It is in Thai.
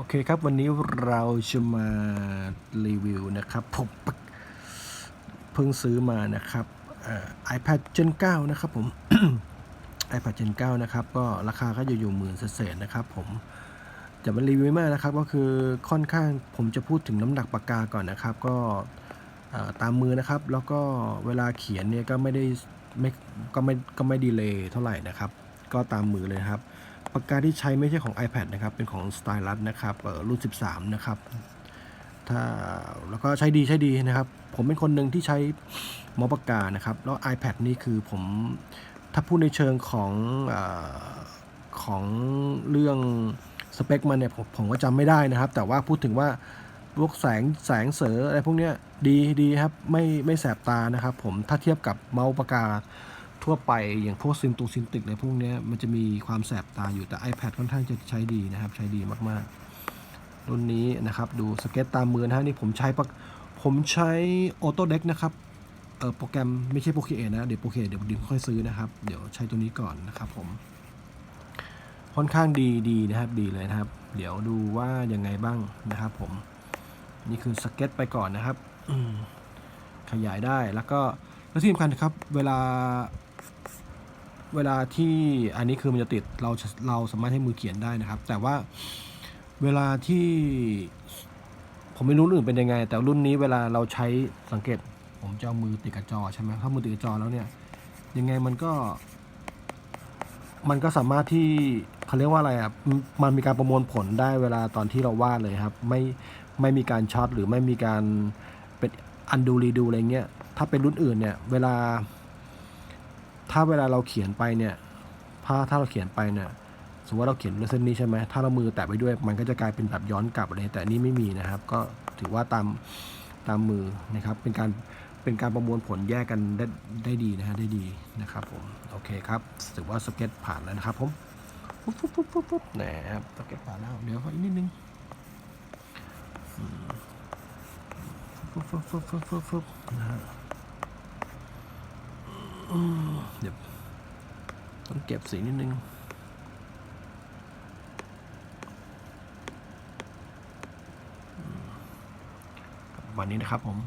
โอเคครับ วันนี้เราจะมารีวิวนะครับผมเพิ่งซื้อมานะครับเอ่อ iPad Gen 9 นะครับผม iPad Gen 9 นะครับ ก็ราคาก็อยู่อยู่หมื่นเศษนะครับผมจะมารีวิวไม่มากนะครับ ก็คือค่อนข้างผมจะพูดถึงน้ำหนักปากกาก่อนนะครับ ก็ตามมือนะครับ แล้วก็เวลาเขียนเนี่ยก็ไม่ได้ไม่ก็ไม่ก็ไม่ดีเลยเท่าไหร่นะครับ ก็ตามมือเลยครับ ปากกาที่ใช้ไม่ใช่ของ iPad นะครับ เป็นของ Stylus นะครับเอ่อรุ่น 13 นะครับ ถ้าแล้วก็ใช้ดีใช้ดีนะครับ ผมเป็นคนหนึ่งที่ใช้มอปากกานะครับ แล้ว iPad นี่คือผมถ้าพูดในเชิงของอของเรื่องสเปคมันเนี่ยผมผมก็จำไม่ได้นะครับ แต่ว่าพูดถึงว่าพวกแสงแสงเสริอะไรพวกเนี้ยดีดีครับไม่ไม่แสบตานะครับ ผมถ้าเทียบกับเมาส์ปากกา ทั่วไปอย่างพวกซิมตูซิมติกอะไรพวกนี้มันจะมีความแสบตาอยู่แต่ iPad ค่อนข้างจะใช้ดีนะครับ ใช้ดีมากๆ รุ่นนี้นะครับ ดูสเก็ตตามมือนะฮะนี่ผมใช้ปะผมใช้ Autodesk นะครับเออโปรแกรมไม่ใช่โปรเคนะ เดี๋ยวโปรเคเดี๋ยวดิค่อยซื้อนะครับ เดี๋ยวใช้ตัวนี้ก่อนนะครับผม ค่อนข้างดีดีนะครับดีเลยนะครับ เดี๋ยวดูว่ายังไงบ้างนะครับผม นี่คือสเก็ตไปก่อนนะครับขยายได้แล้วก็แล้วที่สำคัญครับ เวลา เวลาที่อันนี้คือมันจะติดเราเราสามารถให้มือเขียนได้นะครับ แต่ว่าเวลาที่ผมไม่รู้รุ่นอื่นเป็นยังไง แต่รุ่นนี้เวลาเราใช้สังเกต ผมจะเอามือติดกับจอใช่ไหมถ้ามือติดกับจอแล้วเนี่ย ยังไงมันก็ มันก็สามารถที่เขาเรียกว่าอะไรอะมมันมีการประมวลผลได้เวลาตอนที่เราวาดเลยครับ ไม่ไม่มีการช็อตหรือไม่มีการเป็นอันดูรีดูอะไรเงี้ยถ้าเป็นรุ่นอื่นเนี่ย เวลา ถ้าเวลาเราเขียนไปเนี่ยถ้าถ้าเราเขียนไปเนี่ยสมมติว่าเราเขียนเส้นนี้ใช่ไหมถ้าเรามือแตะไปด้วย มันก็จะกลายเป็นแบบย้อนกลับอะไรแต่นี้ไม่มีนะครับ ก็ถือว่าตามตามมือนะครับ เป็นการเป็นการประมวลผลแยกกันได้ได้ดีนะฮะได้ดีนะครับผมโอเคครับถือว่าสเก็ตผ่านแล้วนะครับผมปุ๊บปุ๊บปุ๊บปุ๊บปุ๊บนะครับสเก็ตผ่านแล้วเดี๋ยวขออีกนิดนึงปุ๊บปุ๊บปุ๊บปุ๊บปุ๊บปุ๊บนะฮะ เดี๋ยวต้องเก็บสีนิดนึงวันนี้นะครับผม